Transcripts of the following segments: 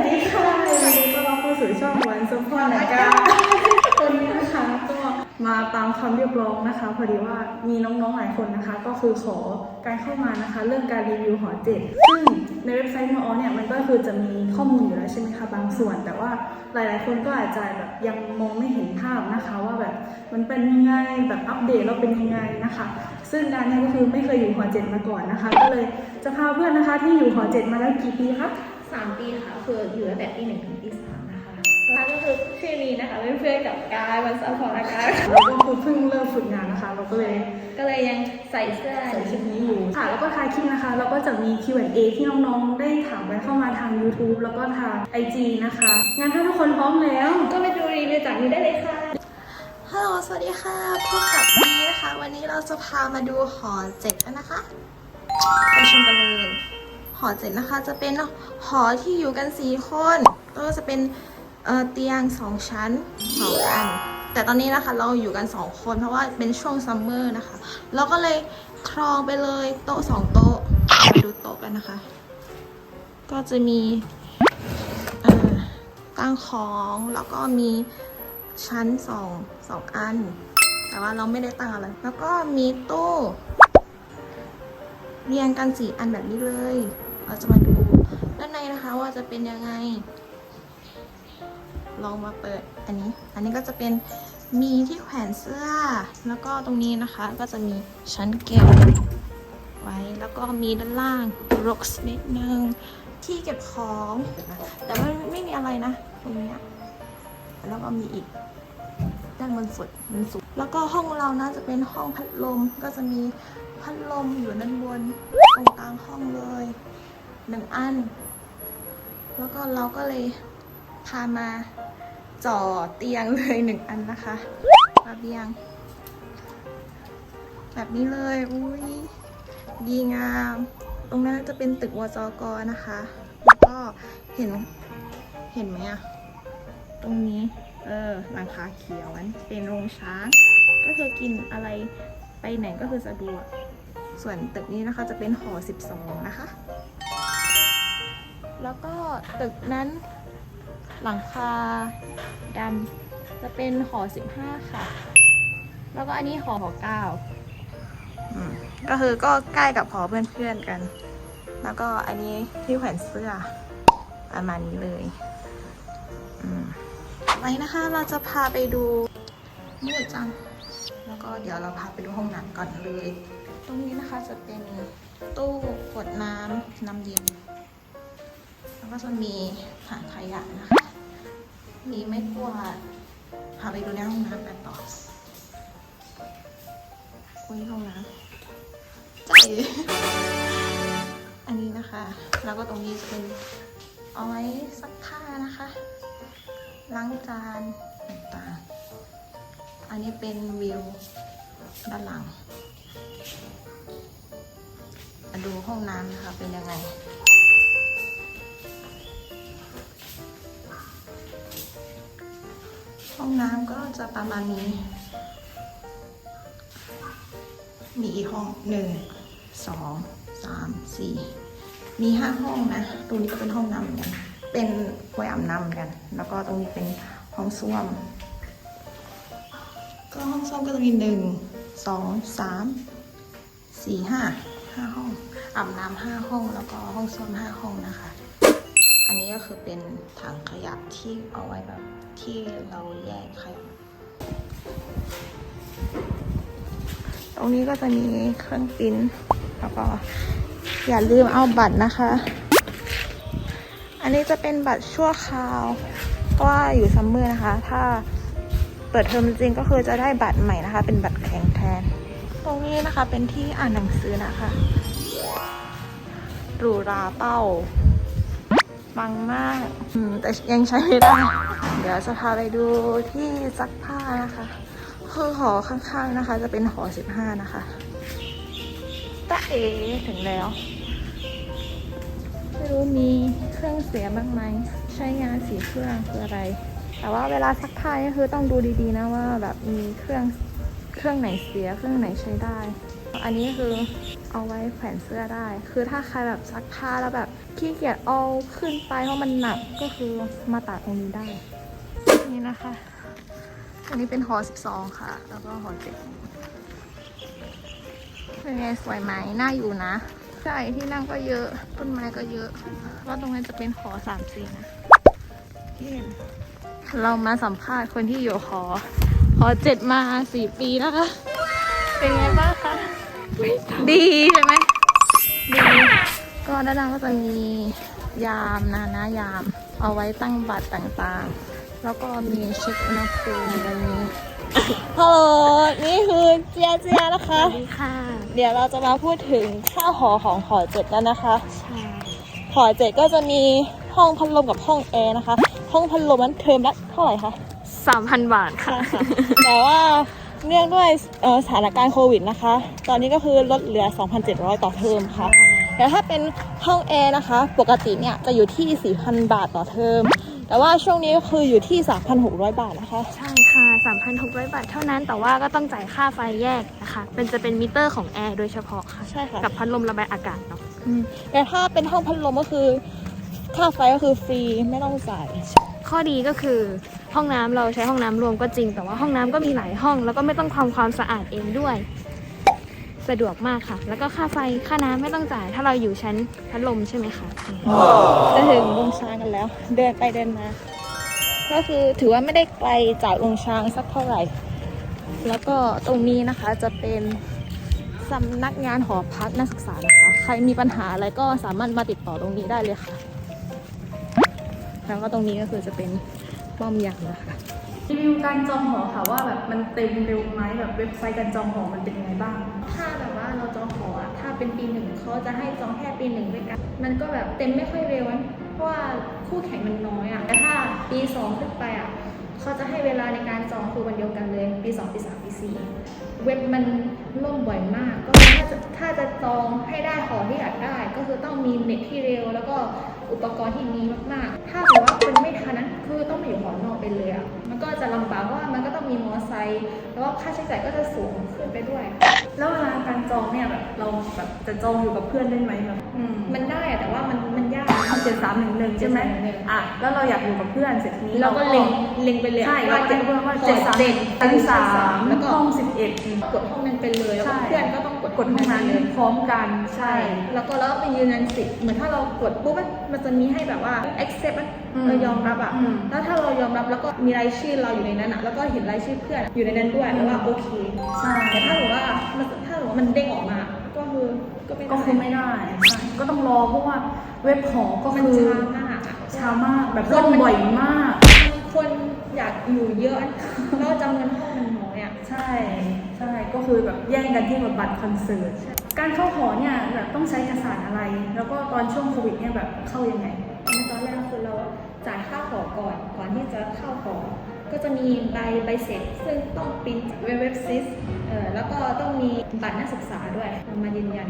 วัสดีค่ะยินดีต้อนรับเข้าสู่ช่องวันสปอร์นะคะวันนี้นะคะก็มาตามคำเรียกร้องนะคะ พอดีว่ามีน้องๆหลายคนนะคะ ก็คือขอการเข้ามานะคะ เรื่องการรีวิวหอเจ็ดซึ่งในเว็บไซต์มอเนี่ยมันก็คือจะมีข้อมูลอยู่แล้วใช่ไหมคะบางส่วน แต่ว่าหลายๆ คนก็อาจจะแบบยังมองไม่เห็นภาพนะคะ ว่าแบบมันเป็นยังไงแบบอัปเดตแล้วเป็นยังไงนะคะ ซึ่งการเนี่ยก็คือไม่เคยอยู่หอเจ็ดมาก่อนนะคะ ก็เลยจะพาเพื่อนนะคะที่อยู่หอเจ็ดมาแล้วกี่ปีคะ สามปีค่ะคืออยู่ตั้งแต่ปีหนึ่งถึงปีสามนะคะแล้วก็คือชื่อนี้นะคะเป็นเพื่อนกับกายวันซัพพอร์ตนะคะเราก็คือเพิ่งเริ่มฝึกงานนะคะ เราก็เลยก็เลยยังใส่เสื้อใส่ชุดนี้อยู่ค่ะ แล้วก็ท้ายคลิปนะคะ เราก็จะมี Q&A ที่น้องๆ ได้ถามกันเข้ามาทาง YouTube แล้วก็ทาง IG นะคะงั้นถ้าทุกคนพร้อมแล้ว ก็ไปดูรีวิวจากนี้ได้เลยค่ะฮัลโหลสวัสดีค่ะพบกับบีนะคะ วันนี้เราจะพามาดูหอเจ็ดกันนะคะ ไปชมกันเลย หอเจ็ดนะคะ จะเป็นหอที่อยู่กันสี่คนก็จะเป็นเเตียงสองชั้นสองอัน แต่ตอนนี้นะคะเราอยู่กันสองคนเพราะว่าเป็นช่วงซัมเมอร์นะคะ เราก็เลยครองไปเลยโต๊ะสองโต๊ะมาดูโต๊ะกันนะคะ ก็จะมีตั้งของแล้วก็มีชั้นสองสองอัน แต่ว่าเราไม่ได้ตั้งอะไร แล้วก็มีตู้เรียงกันสี่อันแบบนี้เลย เราจะมาดูด้านในนะคะว่าจะเป็นยังไง ลองมาเปิดอันนี้ อันนี้ก็จะเป็นมีที่แขวนเสื้อ แล้วก็ตรงนี้นะคะก็จะมีชั้นเก็บไว้ แล้วก็มีด้านล่างรกนิดนึงที่เก็บของ แต่ว่ไม่มีอะไรนะ ตรงนี้แล้วก็มีอีกด้านบนสุดมันสูงแล้วก็ห้องเรานะจะเป็นห้องพัดลม ก็จะมีพัดลมอยู่ด้านบนตรงกลางห้องเลย หนึ่งอัน แล้วก็เราก็เลยพามาจ่อเตียงเลยหนึ่งอันนะคะระเบียง แบบนี้เลย อุ้ยดีงาม ตรงนั้นจะเป็นตึกวจกนะคะ แล้วก็เห็น เห็นไหมอะตรงนี้ เออหลังคาเขียวนั้นเป็นโรงช้าง ก็คือกินอะไรไปไหนก็คือสะดวก ส่วนตึกนี้นะคะจะเป็นหอ 12 นะคะ แล้วก็ตึกนั้นหลังคาดำจะเป็นหอ 15 ค่ะ แล้วก็อันนี้หอหอ9อืมก็คือก็ใกล้กับหอเพื่อนๆกัน แล้วก็อันนี้ที่แขวนเสื้อประมาณนี้เลยอืมไว้นะคะ เราจะพาไปดูมืดจัง แล้วก็เดี๋ยวเราพาไปดูห้องน้ำก่อนเลย ตรงนี้นะคะจะเป็นตู้กดน้ำน้ำเย็นแล้ว ก็จะมีถังขยะนะคะ มีไม้กวาดพาไปดูในห้องน้ำกันต่ออุ้ยห้องน้ำใจ อันนี้นะคะ แล้วก็ตรงนี้จะเป็นเอาไว้ซักผ้านะคะ ล้างจานต่างๆ อันนี้เป็นวิวด้านหลังมาดูห้องน้ำนะคะเป็นยังไง ห้องน้ำก็จะประมาณนี้ มีอีกห้องหนึ่งสองสามสี่มีห้าห้องนะตรงนี้ก็เป็นห้องน้ำเหมือนกันเป็นไว้อาบน้ำเหมือนกัน แล้วก็ตรงนี้เป็นห้องส้วม ก็ห้องส้วมก็จะมีหนึ่งสองสามสี่ห้าห้าห้องอาบน้ำห้าห้องแล้วก็ห้องส้วมห้าห้องนะคะ อันนี้ก็คือเป็นถังขยะที่เอาไว้แบบที่เราแยกขยะ ตรงนี้ก็จะมีเครื่องปิ้นแล้วก็อย่าลืมเอาบัตรนะคะ อันนี้จะเป็นบัตรชั่วคราวเพราะว่าอยู่ซัมเมอร์นะคะ ถ้าเปิดเทอมจริงก็คือจะได้บัตรใหม่นะคะ เป็นบัตรแข็งแทน ตรงนี้นะคะเป็นที่อ่านหนังสือนะคะหรูราเป้า ปังมากอืมแต่ยังใช้ไม่ได้ เดี๋ยวจะพาไปดูที่ซักผ้านะคะ คือหอข้างๆนะคะ จะเป็นหอ15นะคะตะเอถึงแล้ว ไม่รู้มีเครื่องเสียบ้างไหม ใช้งานสีเครื่องคืออะไร แต่ว่าเวลาซักผ้าก็คือต้องดูดีๆนะว่าแบบมีเครื่องเครื่องไหนเสียเครื่องไหนใช้ได้ อันนี้คือเอาไว้แขวนเสื้อได้ คือถ้าใครแบบซักผ้าแล้วแบบขี้เกียจเอาขึ้นไปเพราะมันหนักก็คือมาตากตรงนี้ได้ นี่นะคะ อันนี้เป็นหอ12 ค่ะ แล้วก็หอ7เป็นไงสวยไหมน่าอยู่นะใช่ที่นั่งก็เยอะ ต้นไม้ก็เยอะแล้วตรงนั้จะเป็นหอสามสี่นะที่เห็นเรามาสัมภาษณ์คนที่อยู่หอหอเจ็ดมาสี่ปีแล้วค่ะ เป็นไงบ้างคะ ดีใช่ไหมดีก็ด้านล่างก็จะมียามนะนะยาม เอาไว้ตั้งบัตรต่างๆ แล้วก็มีเช็คอุณหภูมิอะไรนี้ฮัลโหลนี่คือเจียเจียนะคะสวัสดีค่ะ เดี๋ยวเราจะมาพูดถึงค่าหอของหอเจ็ดกันนะคะใช่หอเจ็ดก็จะมีห้องพัดลมกับห้องแอร์นะคะ ห้องพัดลมนั้นเทอมละเท่าไหร่คะสามพันบาทค่ะ แต่ว่า เนื่องด้วยเอ่อสถานการณ์โควิดนะคะ ตอนนี้ก็คือลดเหลือ 2,700 ต่อเทอมค่ะแต่ถ้าเป็นห้องแอร์นะคะ ปกติเนี่ยจะอยู่ที่ 4,000 บาทต่อเทอม แต่ว่าช่วงนี้ก็คืออยู่ที่ 3,600 บาทนะคะ ใช่ค่ะ 3,600 บาทเท่านั้น แต่ว่าก็ต้องจ่ายค่าไฟแยกนะคะ เป็นจะเป็นมิเตอร์ของแอร์โดยเฉพาะค่ะ ใช่ค่ะ กับพัดลมระบายอากาศเนาะอืมแต่ถ้าเป็นห้องพัดลมก็คือ ค่าไฟก็คือฟรีไม่ต้องจ่าย ข้อดีก็คือห้องน้ำเราใช้ห้องน้ำรวมก็จริง แต่ว่าห้องน้ำก็มีหลายห้อง แล้วก็ไม่ต้องทำความสะอาดเองด้วย สะดวกมากค่ะ แล้วก็ค่าไฟค่าน้ำไม่ต้องจ่าย ถ้าเราอยู่ชั้นพัดลมใช่ไหมคะจะถึงลงช้างกันแล้ว เดินไปเดินมา ก็คือถือว่าไม่ได้ไกลจากลงช้างสักเท่าไหร่ แล้วก็ตรงนี้นะคะจะเป็นสำนักงานหอพักนักศึกษานะคะ ใครมีปัญหาอะไรก็สามารถมาติดต่อตรงนี้ได้เลยค่ะ แล้วก็ตรงนี้ก็คือจะเป็นป้อมยามนะคะรีวิวการจองหอค่ะว่าแบบมันเต็มเร็วไหมแบบเว็บไซต์การจองหอมันเป็นยังไงบ้าง ถ้าแบบว่าเราจองหออะถ้าเป็นปีหนึ่งเขาจะให้จองแค่ปีหนึ่งด้วยกันมันก็แบบเต็มไม่ค่อยเร็วอะเพราะว่าคู่แข่งมันน้อยอะแต่ถ้าปีสองขึ้นไปอะเขาจะให้เวลาในการจองคือวันเดียวกันเลย ปีสองปีสามปีสี่เว็บมันล่มบ่อยมาก ก็คือถ้าจะถ้าจะจองให้ได้หอที่อยากได้ ก็คือต้องมีเน็ตที่เร็วแล้วก็ อุปกรณ์ที่ดีมากๆ ถ้าแบบว่าเป็นไม่ทันนั้นคือต้องไปอยู่หอนอกไปเลยอะ มันก็จะลำบากเพราะว่ามันก็ต้องมีมอไซค์แล้วก็ค่าใช้จ่ายก็จะสูงขึ้นไปด้วย แล้วเวลาการจองเนี่ยแบบเราแบบจะจองอยู่กับเพื่อนได้ไหมแบบอืมมันได้อะแต่ว่ามันมันยากเจ็ดสามหนึ่งหนึ่งใช่ไหม7311อะแล้วเราอยากอยู่กับเพื่อนเสร็จทีนี้เราก็เล็งเล็งไปเลยใช่เราก็เล็งเพื่อนว่าเจ็ดสามเจ็ดชั้นสามแล้วก็ห้องสิบเอ็ดกดห้องนั้นไปเลยแล้วก็ใช่เพื่อนก็ต้องกดกดห้องนั้นเลยพร้อมกันใช่ แล้วก็แล้วก็ไปยืนยันสิทธิ์เหมือนถ้าเรากดปุ๊บมันมันจะมีให้แบบว่า accept อะอืมเรายอมรับอะอืมแล้วถ้าเรายอมรับแล้วก็มีรายชื่อเราอยู่ในนั้นอะแล้วก็เห็นรายชื่อเพื่อนอยู่ในนั้นด้วยแล้วว่าโอเคใช่แต่ถ้าสมมติว่ามันถ้าสมมติว่ามันเด้งออกมา ก็คือก็ไม่ได้ก็คือไม่ได้ใช่ก็ต้องรอเพราะว่าเว็บหอก็มันคือช้ามากอะช้ามากแบบล่มบ่อยมากคนอยากอยู่เยอะแล้วจำนวนห้องมันน้อยอะใช่ใช่ก็คือแบบแย่งกันที่แบบบัตรคอนเสิร์ตการเข้าหอเนี่ยแบบต้องใช้เอกสารอะไร แล้วก็ตอนช่วงโควิดเนี่ยแบบเข้ายังไง จ่ายค่าหอก่อนก่อนที่จะเข้าหอก็จะมีใบใบเสร็จซึ่งต้องปริ้นจากเว็บซิสเออแล้วก็ต้องมีบัตรนักศึกษาด้วยมายืนยัน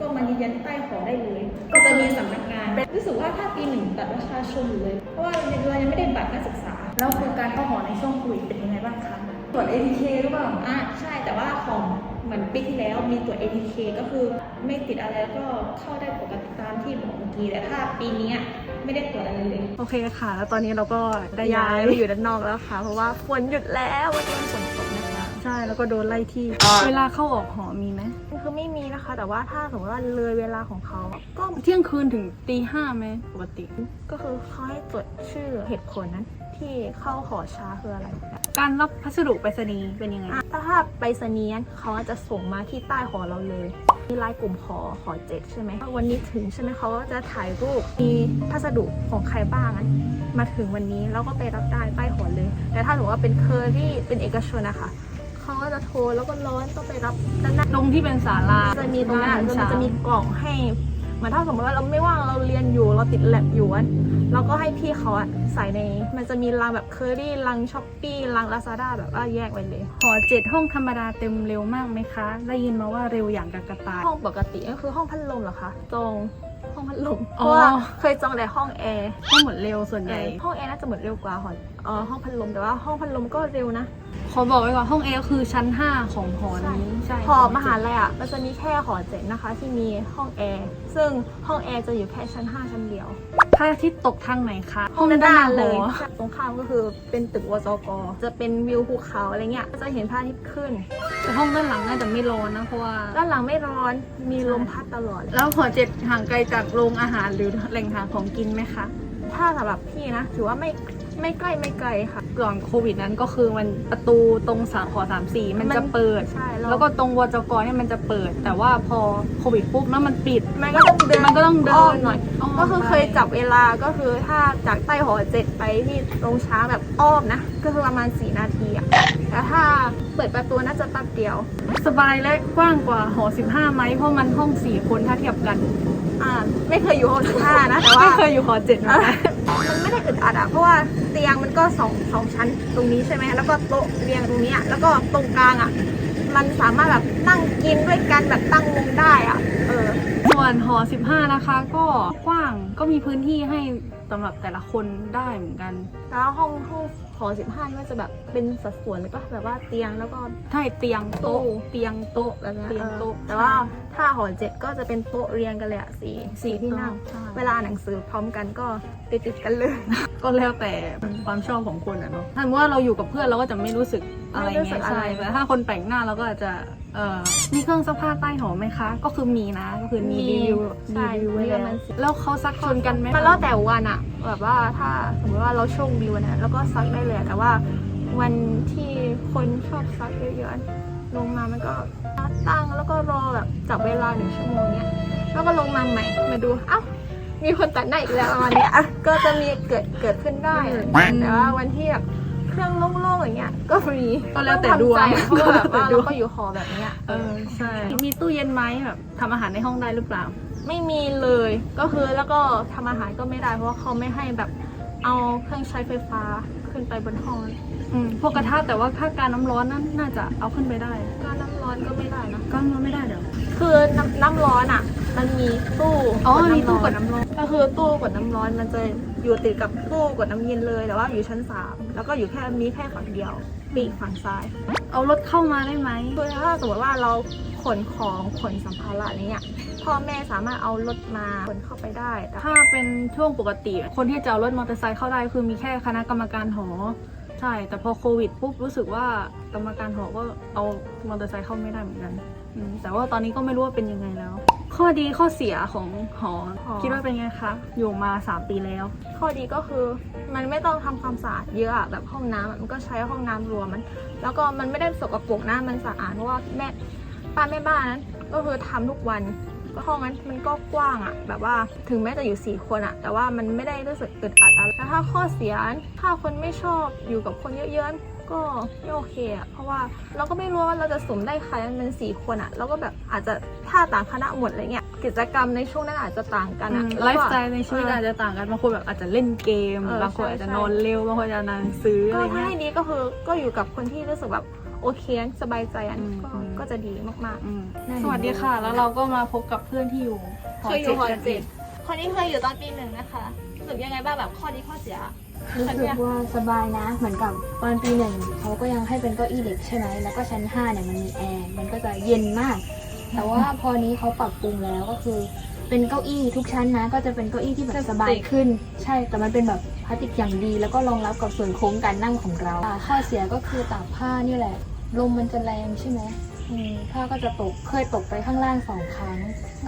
ก็มายืนยันใต้หอได้เลย ก็จะมีสำนักงานรู้สึกว่าถ้าปีหนึ่งบัตรประชาชนเลย เพราะว่าเรายังไม่ได้บัตรนักศึกษา แล้วคือการเข้าหอในช่วงควิดเป็นยังไงบ้างคะตรวจ ATK หรือเปล่าอะใช่แต่ว่าของ เหมือนปีที่แล้วมีตรวจ ATK ก็คือไม่ติดอะไรก็เข้าได้ปกติตามที่บอกเมื่อกี้แต่ถ้าปีนี้อะไม่ได้ตรวจอะไรเลยโอเคค่ะ แล้วตอนนี้เราก็ได้ย้าย้ายยไปอยู่ด้านนอกแล้วค่ะ เพราะว่าฝนหยุดแล้ววันนี้วันฝนตกนะคะใช่แล้วก็โดนไล่ที่เวลาเข้าออกหอมีไหมคือไม่มีนะคะ แต่ว่าถ้าสมมติว่าเลยเวลาของเขาอะก็เที่ยงคืนถึงตีห้าไหมปกติ ก็คือเขาให้จดชื่อเหตุผลนั้น ที่เข้าหอช้าคืออะไร การรับพัสดุไปรษณีย์เป็นยังไงอะถ้าไปสนีย์เขาจะส่งมาที่ใต้หอเราเลย มีไลน์กลุ่มหอหอเจ็ดใช่ไหม วันนี้ถึงใช่ไหมเขาก็จะถ่ายรูป มีพัสดุของใครบ้างอะมาถึงวันนี้แล้วก็ไปรับได้ใต้หอเลย แต่ถ้าหนูว่าเป็นเคอรี่เป็นเอกชนนะคะเขาก็จะโทรแล้วก็ร้อนต้องไปรับด้านหน้าตรงที่เป็นศาลาจะมีตรงนั้นหาอะเช้ามันจะมีกล่องให้เหมือนถ้าสมมติว่าเราไม่ว่างเราเรียนอยู่เราติดแลบอยู่ อะเราก็ให้พี่เขาอะใส่ใน มันจะมีรังแบบเคอรี่รังช้อปปี้รังลาซาด้าแบบว่าแยกไว้เลย หอเจ็ดห้องธรรมดาเต็มเร็วมากไหมคะ ได้ยินมาว่าเร็วอย่างกับกระต่ายห้องปกติก็คือห้องพัดลมเหรอคะตรงห้องพัดลมเพอ๋อราะว่าเคยจองแต่ห้องแอร์ก็หมดเร็วส่วนใหญ่ห้องแอร์น่าจะหมดเร็วกว่าหอเอ่อห้องพัดลมแต่ว่าห้องพัดลมก็เร็วนะขอบอกไว้ก่อนห้องเอคือชั้น 5 ของหอนี้ใช่หอมหาลัยอะมันจะมีแค่หอเจ็ดนะคะ ที่มีห้องแอร์ซึ่งห้องแอร์จะอยู่แค่ชั้น 5 ชั้นเดียวพระอาทิตย์ตกทางไหนคะห้องด้านหน้าเลยหอตรงข้ามก็คือเป็นตึกวจกจะเป็นวิวภูเขาอะไรเงี้ยก็จะเห็นพระอาทิตย์ขึ้น แต่ห้องด้านหลังน่าจะไม่ร้อนนะเพราะว่าด้านหลังไม่ร้อนมีลมพัดตลอด แล้วหอเจ็ดห่างไกลจากโรงอาหารหรือแหล่งหาของกินไหมคะ ถ้าสำหรับพี่นะถือว่าไม่ ไม่ใกล้ไม่ไกลค่ะ ก่อนโควิดนั้นก็คือมันประตูตรงสาขอสามสี่มันมันจะเปิด ใช่แล้วก็ตรงวจกเนี่ยมันจะเปิด แต่ว่าพอโควิดปุ๊บแล้วมันปิด มันก็ต้องเดินมันก็ต้องเดิอ้อมนหน่อยอ้อมก็คือไปเคยจับเวลาก็คือถ้าจากใต้หอเจ็ดไปที่โรงช้างแบบอ้อมนะ ก็คือประมาณ4นาทีอะ แต่ถ้าเปิดประตูน่าจะแป๊บเดียว สบายและกว้างกว่าหอ 15ไหมเพราะมันห้อง 4 คนถ้าเทียบกัน อ่า ไม่เคยอยู่หอสิบห้านะแต่ว่าไม่เคยอยู่หอเจ็ดนะมันไม่ได้อึดอัดอะเพราะว่าเตียงมันก็สองสองชั้นตรงนี้ใช่ไหมแล้วก็โต๊ะเรียงตรงนี้อะแล้วก็ตรงกลางอะมันสามารถแบบนั่งกินด้วยกันแบบตั้งวงได้อะเออส่วนหอ 15 นะคะ ก็กว้างก็มีพื้นที่ให้สำหรับแต่ละคนได้เหมือนกัน แล้วห้องห้อง หอสิบห้านี่ก็จะแบบเป็นสัดส่วนแล้วก็แบบว่าเตียงแล้วก็ใช่เตียงโต๊ะตู้เตียงโต๊ะแบบนี้เตียงโต๊ะแต่ว่าถ้าหอเจ็ดก็จะเป็นโต๊ะเรียงกันเลยอะสี่สี่ที่นั่งใช่เวลาอ่านหนังสือพร้อมกันก็ติดติดๆกันเลยก็แล้วแต่ความชอบของคนอะเนาะถ้าสมมติว่าเราอยู่กับเพื่อนเราก็จะไม่รู้สึกอะไรไม่รู้สึเงี้กยอะไรใช่แต่ถ้าคนแปลกหน้าเราก็อาจจะ เอ่อมีเครื่องซักผ้าใต้หอไหมคะ ก็คือมีนะ ก็คือมีรีวิวใช่รีวิวไว้มีแล้ประวมาณสิบแล้วเขาซักชนกันไหมมันแล้วแต่วันอะแบบว่าถ้าสมมติว่าเราโชคดีวันนั้นแล้วก็ซักได้เลยอะแต่ว่าวันที่คนชอบซักเยอะๆลงมามันก็ตั้งแล้วก็รอแบบจับเวลาหนึ่งชั่วโมงเนี้ยแล้วก็ลงมาใหม่มาดูเอ้ามีคนตัดหน้าอีกแล้วประมาณเนี้ยอะก็จะมีเกิดเกิดขึ้นได้อะแต่ว่าวันที่แบบ เครื่องโล่งๆอย่างเงี้ย ก็ฟรีก็แล้วแต่ดวง ต้องทำใจอะเพราะว่าแบบว่าเราก็อยู่หอแบบเนี้ยเออใช่ มีตู้เย็นไหมแบบทำอาหารในห้องได้หรือเปล่า ไม่มีเลยก็คือแล้วก็ทำอาหารก็ไม่ได้ เพราะว่าเขาไม่ให้แบบเอาเครื่องใช้ไฟฟ้าขึ้นไปบนห้องอืมพวกกระทะแต่ว่าถ้าการน้ำร้อนนั้นน่าจะเอาขึ้นไปได้ ก็น้ำร้อนก็ไม่ได้นะก็มันไม่ได้เดี๋ยว คือน้ำน้ำร้อนอะ มันมีตู้อ๋อกดมีน้ำตู้ร้อกดนน้ำร้อนก็คือตู้กดน้ำร้อนมันจะอยู่ติดกับตู้กดน้ำเย็นเลยแต่ว่าอยู่ชั้นสามแล้วก็อยู่แค่มีแค่ฝั่งเดียวปีกฝั่งซ้าย เอารถเข้ามาได้ไหมคือถ้าสมมติว่าเราขนของขนสัมภาระอะไรเงี้ยพ่อแม่สามารถเอารถมาขนเข้าไปได้แต่ถ้าเป็นช่วงปกติ คนที่จะเอารถมอเตอร์ไซค์เข้าได้คือมีแค่คณะกรรมการหอใช่ แต่พอโควิดปุ๊บรู้สึกว่ากรรมการหอก็เอามอเตอร์ไซค์เข้าไม่ได้เหมือนกันอืมแต่ว่าตอนนี้ก็ไม่รู้ว่าเป็นยังไงแล้ว ข้อดีข้อเสียของหอคิดว่าเป็นไงคะ อยู่มา 3 ปีแล้ว ข้อดีก็คือมันไม่ต้องทำความสะอาดเยอะอะแบบห้องน้ำอะมันก็ใช้ห้องน้ำรวมมัน แล้วก็มันไม่ได้สกปรกนะมันสะอาดเพราะว่าแม่ป้าแม่บ้านนั้นก็คือทำทุกวันก็ห้องนั้นมันก็กว้างอะแบบว่าถึงแม้จะอยู่สี่คนอะแต่ว่ามันไม่ได้รู้สึกอึดอัดอะไรแล้วถ้าข้อเสียถ้าคนไม่ชอบอยู่กับคนเยอะๆ ก็ไม่โอเคอะเพราะว่าเราก็ไม่รู้ว่าเราจะสมได้ใครมันเป็นสี่คนอะเราก็แบบอาจจะถ้าต่างคณะหมดอะไรเงี้ยกิจกรรมในช่วงนั้นอาจจะต่างกันอะไลฟ์สไตล์ในชีวิตอาจจะต่างกันบางคนแบบอาจจะเล่นเกมเออบางคนอาจจะใช่นอนเร็วบางคนอาจจะนานหนังซื้ออะก็ไรถ้าเงี้ให้ยดีก็คือก็อยู่กับคนที่รู้สึกแบบโอเคสบายใจอันอืมก็อืมก็จะดีมากอืมได้สวัสดีค่ะ แล้วเราก็มาพบกับเพื่อนที่อยู่ๆเคยอยู่หอกันเจ็ดคนนี้เคยอยู่ตอนปีหนึ่งนะคะรู้ สึกยังไงบ้างแบบข้อดีข้อเสียรู้สึกว่าสบายนะ เหมือนกับตอนปีหนึ่งเขาก็ยังให้เป็นเก้าอี้เหล็กใช่ไหมแล้วก็ชั้นห้าเนี่ยมันมีแอร์มันก็จะเย็นมาก แต่ว่าพอนี้เขาปรับปรุงแล้วก็คือ เป็นเก้าอี้ทุกชั้นนะ ก็จะเป็นเก้าอี้ที่แบบสบายขึ้น ใช่แต่มันเป็นแบบพลาสติกอย่างดี แล้วก็รองรับกับส่วนโค้งการนั่งของเราอ่าข้อเสียก็คือตากผ้านี่แหละลมมันจะแรงใช่ไหมอื มผ้าก็จะตกเคยตกไปข้างล่างสองครั้ง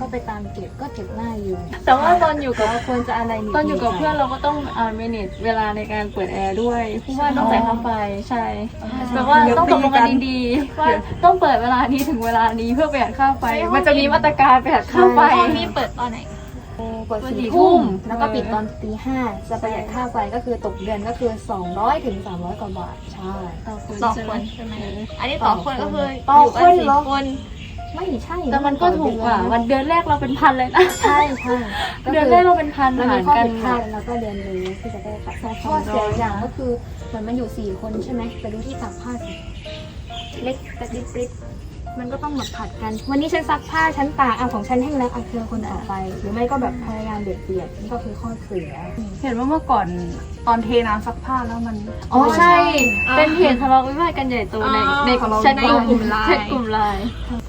ก็ไปตามเก็บก็เก็บง่ายอยู่ แต่ว่าตอนอยู่กับ เราควรจะอะไรนิดตอนอยู่กับหเพื่อนเราก็ต้องอ่า manage เวลาในการเปิดแอร์ด้วยเพราะว่าต้องจ่ายค่าไฟใช่แต่ว่าต้องตกลงกันดีๆว่าต้องเปิดเวลานี้ถึงเวลานี้เพื่อประหยัดค่าไฟใช่มันจะมีมาตรการประหยัดค่าไฟ ห้องนี้เปิดตอนไหนเปิ ดเปิดสี่สี่ทุ่ทุ่มมแล้วก็เออปิดตอนตีห้าจะประหยัดค่าไฟก็คือตกเดือนก็คือ 200ถึง300 กว่าบาท ใช่ต่อคนต่อใช่คไหมนใช่ไหมอันนี้ต่อคนก็คือต่ออยู่กันคนสี่เหรอคน ไม่ใช่แต่มันก็ถูกกว่าวันเดือนแรกเราเป็นพันเลยนะ ใช่ใช่ก็เดือนคืแรกเราเป็นพันมันหามีรข้อกันผิดพลาดแล้วก็เรียนรู้ที่จะได้ตัดข้อเสียอย่างก็คือเหมือนมันอยู่สี่คนใช่ไหมแต่ดูที่ตักผ้าสิเล็กกระดิบกริบ มันก็ต้องแบบผัดกัน วันนี้ฉันซักผ้าฉันตากอะของฉันแห้งแล้วอะเธอคนต่อไป หรือไม่ก็แบบพยายามเบียดเบียดนี่ก็คือข้อเสีย เห็นว่าเมื่อก่อนตอนเทน้ำซักผ้าแล้วมัน อ๋อใช่ เป็นเหตุทะเลาะวิวาทกันใหญ่โตในอ๋อในทะเลาะแชทวิวาทกลุ่มไลน์แชทกลุ่มไลน์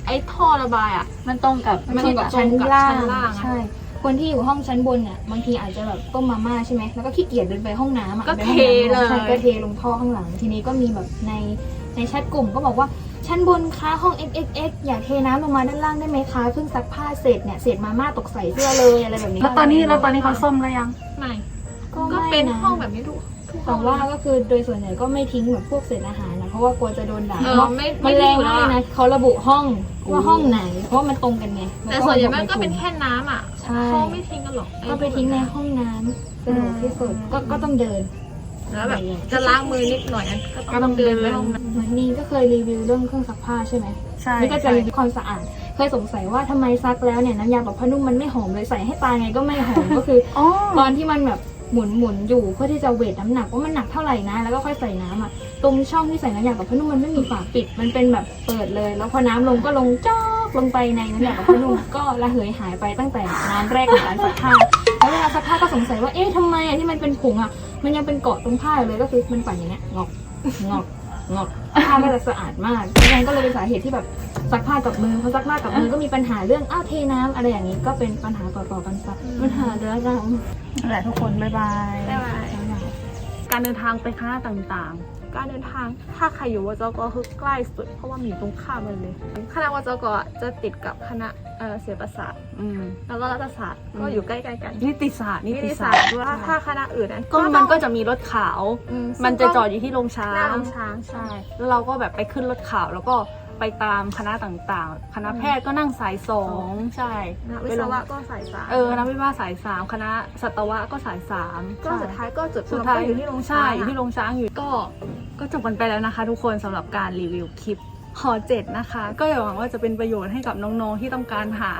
ไอ้ท่อระบายอะ มันตรงกับมันอยู่กับตรชั้นงกับล่างชั้นล่างอะใช่คนที่อยู่ห้องชั้นบนเนี่ยบางทีอาจจะแบบต้มมาม่าใช่ไหมแล้วก็ขี้เกียจเดินไปห้องน้ำอะก็ไปห้องน้ำเทเลยใช่ก็เทลงท่อข้างหลัง ทีนี้ก็มีแบบในในแชทกลุ่มก็บอกว่า ชั้นบนคะห้อง xxx อย่าเทน้ำลงมาด้านล่างได้ไหมคะเพิ่งซักผ้าเสร็จเนี่ยเศษมาม่าตกใส่เสื้อเลยอะไรแบบนี้แล้วตอนนี้แล้วตอนนี้เขาส้มแล้วยัง ไม่ ก็ก็ไม่เป็นนะห้องแบบนี้ทุกทุกห้แต่องว่าก็คือโดยส่วนใหญ่ก็ไม่ทิ้งแบบพวกเศษอาหารนะเพราะว่ากลัวจะโดนด่าเออเพราะไม่มันไม่แรงทิ้งอยู่มากแล้วอะนะเขาระบุห้องว่าห้องไหน เพราะว่ามันตรงกันไงแต่ส่วนใหญ่มันก็เป็นแค่น้ำอะใช่เขาไม่ทิ้งกันหรอกก็ไปทิ้งในห้องน้ำสะดวกที่สุดก็ก็ต้องเดิน แล้วแบบจะล้างมือนิดหน่อยนะก็ต้องเดินไปห้องน้ำเหมือนนี่ก็เคยรีวิวเรื่องเครื่องซักผ้าใช่ไหมใช่นี่ก็จะรีวิวความสะอาด เคยสงสัยว่าทำไมซักแล้วเนี่ยน้ำยาปรับผ้านุ่มมันไม่หอมเลยใส่ให้ตายไงก็ไม่หอม ก็คืออ๋อตอนที่มันแบบหมุนหมุนอยู่เพื่อที่จะเวทน้ำหนักว่ามันหนักเท่าไหร่นะ แล้วก็ค่อยใส่น้ำอะตรงช่องที่ใส่น้ำยาปรับผ้านุ่มมันไม่มีฝาปิดมันเป็นแบบเปิดเลย แล้วพอน้ำลงก็ลงจอกลงไปในน้ำยาปรับผ้านุ่ม ก็ระเหยหายไปตั้งแต่น้ำแรกของการซักผ้าแล้วเวลา ซักผ้าก็สงสัยว่าเอ๊ะทำไมอะที่มันเป็นผงอะ มันยังเป็นเกาะตรงผ้าอยู่เลยก็คือมันปั่นอย่างเงี้ยงอกงอกงอกผ้าก็จะสะอาดมากดังนั้นก็เลยเป็นสาเหตุที่แบบซักผ้ากับมือพอซักผ้ากับมือก็มีปัญหาเรื่องอ้าวเทน้ำอะไรอย่างนี้ก็เป็นปัญหาต่อๆกันไปปัญหาเรื้อรังนั่นแหละทุกคนบ๊ายบายได้ไหมการเดินทางไปคณะต่าง การเดินทาง ถ้าใครอยู่วจกคือใกล้สุด เพราะว่ามันอยู่ตรงข้ามกันเลย คณะวจกอะจะติดกับคณะเอ่อเศรษฐศาสตร์ๆอืม แล้วก็รัฐศาสตร์ก็อยู่ใกล้ๆกันนิติศาสตร์นินิติติศาศาสสตตร์ร์ด้วยถ้าคณะอื่นนะก็มันก็จะมีรถขาว อืมันจะจอดอยู่ที่โรงช้าหน้าง โรงช้างใช่ใช่แล้วเราก็แบบไปขึ้นรถขาวแล้วก็ไปตามคณะต่างๆ คณะแพทย์ก็นั่งสายสองใช่นะวิศวะก็สายสามเออคณะวิศวะสายสามคณะสัตวะก็สายสามก็สุดท้ายก็จุดสุดท้ายก็อยู่ที่โรงใช่ช้างอยู่ที่โรงช้างอยู่ก็ ก็จบกันไปแล้วนะคะ ทุกคนสำหรับการรีวิวคลิปหอเจ็ดนะคะ ก็หวังว่าจะเป็นประโยชน์ให้กับน้องๆที่ต้องการหา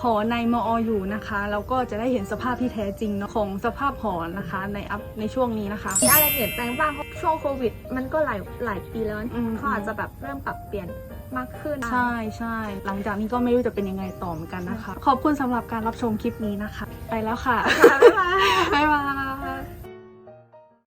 หอในมออยู่นะคะแล้วก็จะได้เห็นสภาพที่แท้จริงเนอะของสภาพหอนะคะ ในอัพในช่วงนี้นะคะ มีอะไรเปลี่ยนแปลงบ้างเพราะช่วงโควิด มันก็หลายหลายปีแล้วอืม เขาอาจจะแบบเริ่มปรับเปลี่ยนมากขึ้น ใช่ใช่หลังจากนี้ก็ไม่รู้จะเป็นยังไงต่อเหมือนกันนะคะ ขอบคุณสำหรับการรับชมคลิปนี้นะคะ ไปแล้วค่ะ บ๊ายบาย บ๊ายบาย